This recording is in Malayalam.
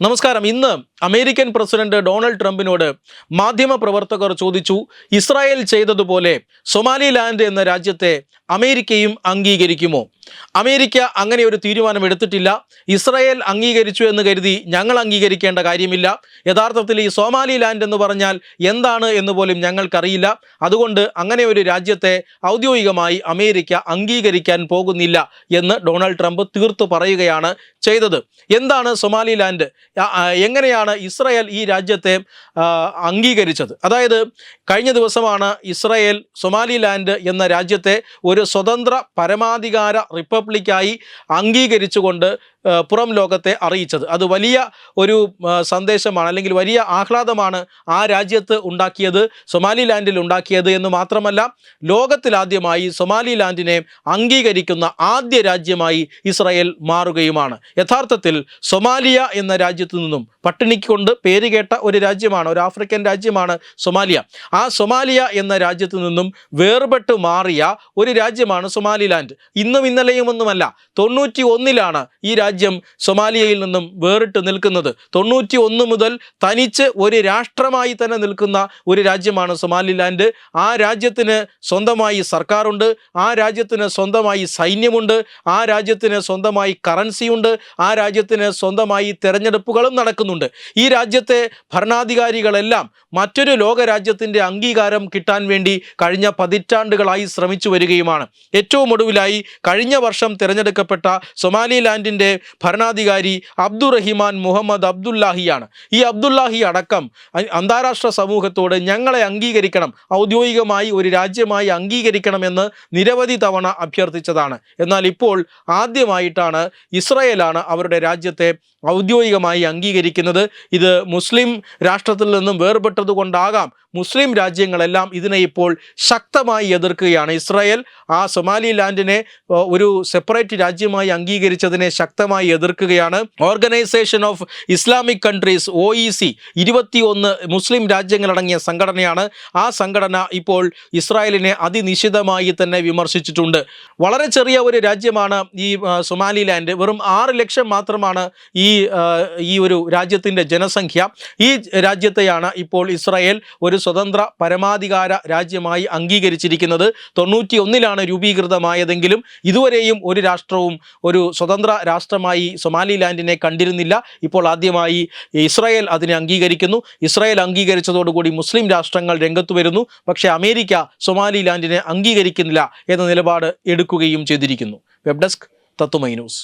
നമസ്കാരം. ഇന്ന് അമേരിക്കൻ പ്രസിഡന്റ് ഡൊണാൾഡ് ട്രംപിനോട് മാധ്യമ പ്രവർത്തകർ ചോദിച്ചു ഇസ്രായേൽ ചെയ്തതുപോലെ സൊമാലിലാൻഡ് എന്ന രാജ്യത്തെ അമേരിക്കയും അംഗീകരിക്കുമോ? അമേരിക്ക അങ്ങനെ ഒരു തീരുമാനം എടുത്തിട്ടില്ല. ഇസ്രായേൽ അംഗീകരിച്ചു എന്ന് കരുതി ഞങ്ങൾ അംഗീകരിക്കേണ്ട കാര്യമില്ല. യഥാർത്ഥത്തിൽ ഈ സോമാലിലാൻഡ് എന്ന് പറഞ്ഞാൽ എന്താണ് എന്ന് പോലും ഞങ്ങൾക്കറിയില്ല. അതുകൊണ്ട് അങ്ങനെ ഒരു രാജ്യത്തെ ഔദ്യോഗികമായി അമേരിക്ക അംഗീകരിക്കാൻ പോകുന്നില്ല എന്ന് ഡൊണാൾഡ് ട്രംപ് തീർത്തു പറയുകയാണ് ചെയ്തത്. എന്താണ് സൊമാലിലാൻഡ്? എങ്ങനെയാണ് ഇസ്രായേൽ ഈ രാജ്യത്തെ അംഗീകരിച്ചത്? അതായത് കഴിഞ്ഞ ദിവസമാണ് ഇസ്രായേൽ സൊമാലിലാൻഡ് എന്ന രാജ്യത്തെ ഒരു സ്വതന്ത്ര പരമാധികാര റിപ്പബ്ലിക്കായി അംഗീകരിച്ചുകൊണ്ട് പുറം ലോകത്തെ അറിയിച്ചത്. അത് വലിയ ഒരു സന്ദേശമാണ് അല്ലെങ്കിൽ വലിയ ആഹ്ലാദമാണ് ആ രാജ്യത്ത് ഉണ്ടാക്കിയത് സൊമാലിലാൻഡിൽ ഉണ്ടാക്കിയത് എന്ന് മാത്രമല്ല ലോകത്തിലാദ്യമായി സൊമാലിലാൻഡിനെ അംഗീകരിക്കുന്ന ആദ്യ രാജ്യമായി ഇസ്രായേൽ മാറുകയുമാണ്. യഥാർത്ഥത്തിൽ സൊമാലിയ എന്ന രാജ്യത്തു നിന്നും പട്ടിണിക്ക് കൊണ്ട് പേര് കേട്ട ഒരു രാജ്യമാണ് ഒരു ആഫ്രിക്കൻ രാജ്യമാണ് സൊമാലിയ. ആ സൊമാലിയ എന്ന രാജ്യത്തു നിന്നും വേർപെട്ട് മാറിയ ഒരു രാജ്യമാണ് സൊമാലിലാൻഡ്. ഇന്നും ഇന്നലെയും ഒന്നുമല്ല തൊണ്ണൂറ്റി ഒന്നിലാണ് ഈ രാജ്യം സൊമാലിയയിൽ നിന്നും വേറിട്ട് നിൽക്കുന്നത്. തൊണ്ണൂറ്റി ഒന്ന് മുതൽ തനിച്ച് ഒരു രാഷ്ട്രമായി തന്നെ നിൽക്കുന്ന ഒരു രാജ്യമാണ് സൊമാലിലാൻഡ്. ആ രാജ്യത്തിന് സ്വന്തമായി സർക്കാരുണ്ട്. ആ രാജ്യത്തിന് സ്വന്തമായി സൈന്യമുണ്ട്. ആ രാജ്യത്തിന് സ്വന്തമായി കറൻസിയുണ്ട്. ആ രാജ്യത്തിന് സ്വന്തമായി തെരഞ്ഞെടുപ്പുകളും നടക്കുന്നുണ്ട്. ഈ രാജ്യത്തെ ഭരണാധികാരികളെല്ലാം മറ്റൊരു ലോകരാജ്യത്തിന്റെ അംഗീകാരം കിട്ടാൻ വേണ്ടി കഴിഞ്ഞ പതിറ്റാണ്ടുകളായി ശ്രമിച്ചു വരികയുമാണ്. ഏറ്റവും ഒടുവിലായി കഴിഞ്ഞ വർഷം തിരഞ്ഞെടുക്കപ്പെട്ട സൊമാലിലാൻഡിന്റെ ഭരണാധികാരി അബ്ദുറഹിമാൻ മുഹമ്മദ് അബ്ദുല്ലാഹിയാണ്. ഈ അബ്ദുല്ലാഹി അടക്കം അന്താരാഷ്ട്ര സമൂഹത്തോട് ഞങ്ങളെ അംഗീകരിക്കണം ഔദ്യോഗികമായി ഒരു രാജ്യമായി അംഗീകരിക്കണമെന്ന് നിരവധി തവണ അഭ്യർത്ഥിച്ചതാണ്. എന്നാൽ ഇപ്പോൾ ആദ്യമായിട്ടാണ് ഇസ്രയേലാണ് അവരുടെ രാജ്യത്തെ ഔദ്യോഗികമായി അംഗീകരിക്കുന്നത്. ഇത് മുസ്ലിം രാഷ്ട്രത്തിൽ നിന്നും വേർപെട്ടതുകൊണ്ടാകാം. മുസ്ലിം രാജ്യങ്ങളെല്ലാം ഇതിനെ ഇപ്പോൾ ശക്തമായി എതിർക്കുകയാണ്. ഇസ്രായേൽ ആ സൊമാലിലാൻഡിനെ ലാൻഡിനെ ഒരു സെപ്പറേറ്റ് രാജ്യമായി അംഗീകരിച്ചതിനെ ശക്തമായി എതിർക്കുകയാണ്. Organisation of Islamic countries O I C ഇരുപത്തിയൊന്ന് മുസ്ലിം രാജ്യങ്ങളടങ്ങിയ സംഘടനയാണ്. ആ സംഘടന ഇപ്പോൾ ഇസ്രായേലിനെ അതിനിശിതമായി തന്നെ വിമർശിച്ചിട്ടുണ്ട്. വളരെ ചെറിയ ഒരു രാജ്യമാണ് ഈ സൊമാലിലാൻഡ് വെറും ആറ് ലക്ഷം മാത്രമാണ് ഈ ഈ ഒരു രാജ്യത്തിന്റെ ജനസംഖ്യ. ഈ രാജ്യത്തെയാണ് ഇപ്പോൾ ഇസ്രായേൽ ഒരു സ്വതന്ത്ര പരമാധികാര രാജ്യമായി അംഗീകരിച്ചിരിക്കുന്നത്. തൊണ്ണൂറ്റി ഒന്നിലാണ് രൂപീകൃതമായതെങ്കിലും ഇതുവരെയും ഒരു രാഷ്ട്രവും ഒരു സ്വതന്ത്ര രാഷ്ട്രമായി സൊമാലിലാൻഡിനെ കണ്ടിരുന്നില്ല. ഇപ്പോൾ ആദ്യമായി ഇസ്രായേൽ അതിനെ അംഗീകരിക്കുന്നു. ഇസ്രായേൽ അംഗീകരിച്ചതോടുകൂടി മുസ്ലിം രാഷ്ട്രങ്ങൾ രംഗത്ത് വരുന്നു. പക്ഷേ അമേരിക്ക സൊമാലിലാൻഡിനെ അംഗീകരിക്കുന്നില്ല എന്ന നിലപാട് എടുക്കുകയും ചെയ്തിരിക്കുന്നു. വെബ് ഡെസ്ക് തത്തുമൈ ന്യൂസ്.